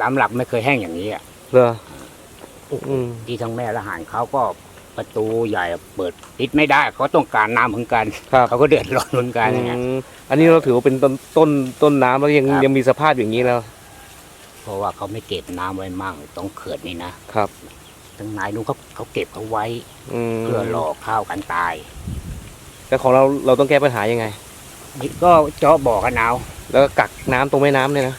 ตามหลักไม่เคยแห้งอย่างนี้อะเหรออืมที่ทั้งแม่และหานเขาก็ประตูใหญ่เปิดปิดไม่ได้เขาต้องการน้ำเหมือนกันครับเขาก็เดือดร้อนเหมือนกันอย่างเงี้ย อืมอันนี้เราถือว่าเป็นต้นต้นต้นน้ำแล้วยังครับ ยังมีสภาพอย่างนี้แล้วเพราะว่าเขาไม่เก็บน้ำไว้มั่งต้องเขื่อนนี่นะครับ ทั้งนายนู้นเขาเขาเก็บเขาไว้อืมเพื่อรอข้าวกันตายแล้วของเราเราต้องแก้ปัญหายังไง นี่ก็เจาะบ่อกันเอาแล้วก็กักน้ำตรงแม่น้ำเนี่ยนะ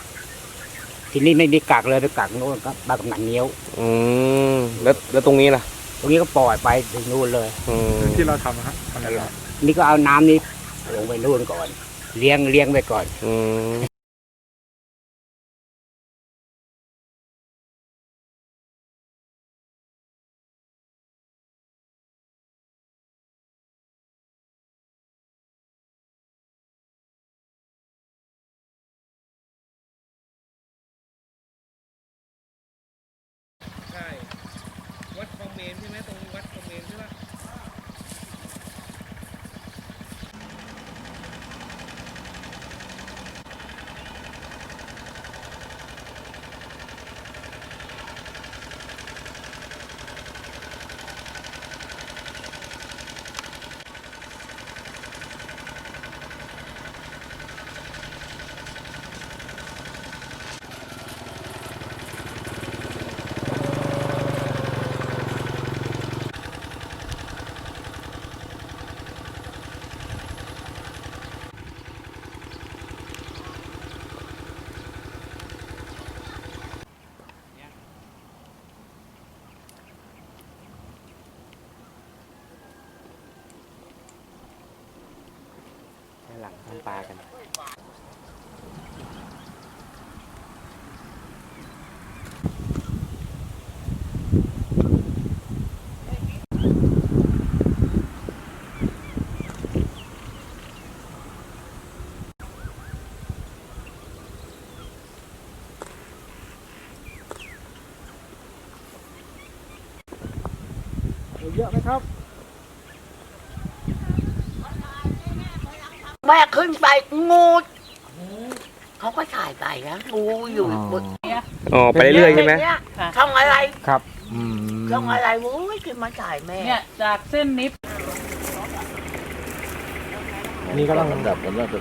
ทีนี้ไม่มีกักเลยไปกักโน่นก็บ้านกำนันเนี้ยวอืมแล้วแล้วตรงนี้ล่ะตรงนี้ก็ปล่อยไปถึงนู่นเลยอืมที่เราทำนะฮะมันอะไรนี่ก็เอาน้ำนี้ลงไปนู่นก่อน เลี้ยงเลี้ยงไปก่อน อืมใช่วัดคลองเมนใช่ไหมตรงวัดคลองเมนใช่ไหม หลังทำปลากันเยอะไหมครับ แม่ขึ้นไปงูเขาก็ถ่ายไปนะงูอยู่บนอ๋อไปเรื่อยๆใช่ไหมเนี่ยช่องอะไรครับอืมช่องอะไรโอ้ยขึ้นมาถ่ายแม่เนี่ยจากเส้นนี้ นี่กำลังแบบมันน่าจะ